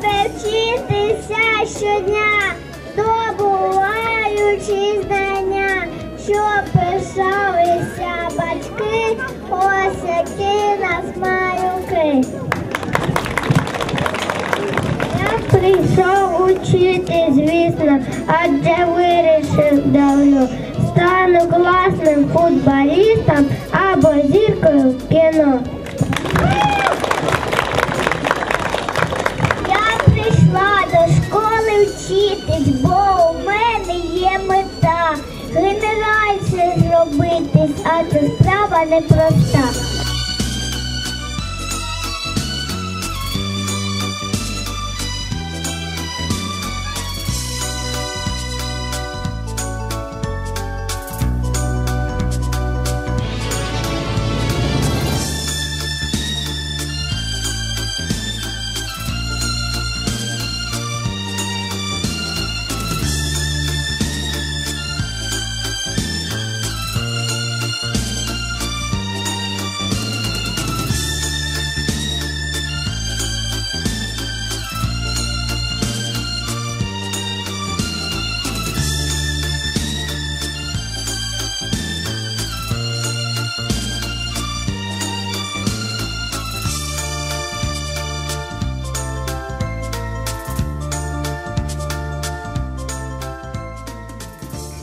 Вчитися щодня, здобуваючи знання, щоб пишалися батьки, ось які нас малюки. Я прийшов учити, звісно, адже вирішив давно. Стану класним футболістом або зіркою в кіно. Генеральше зробитись, а це справа непроста.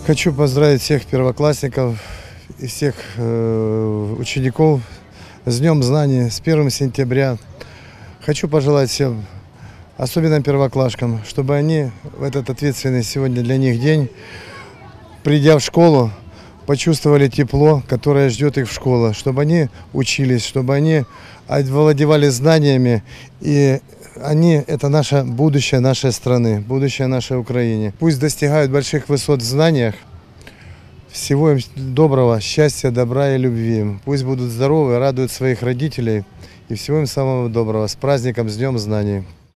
Хочу поздравить всех первоклассников и всех э, учеников с Днем Знаний, с 1 сентября. Хочу пожелать всем, особенно первоклашкам, чтобы они в этот ответственный сегодня для них день, придя в школу, почувствовали тепло, которое ждет их в школе, чтобы они учились, чтобы они овладевали знаниями и они – это наше будущее нашей страны, будущее нашей Украины. Пусть достигают больших высот в знаниях. Всего им доброго, счастья, добра и любви. Пусть будут здоровы, радуют своих родителей. И всего им самого доброго. С праздником, с Днем Знаний.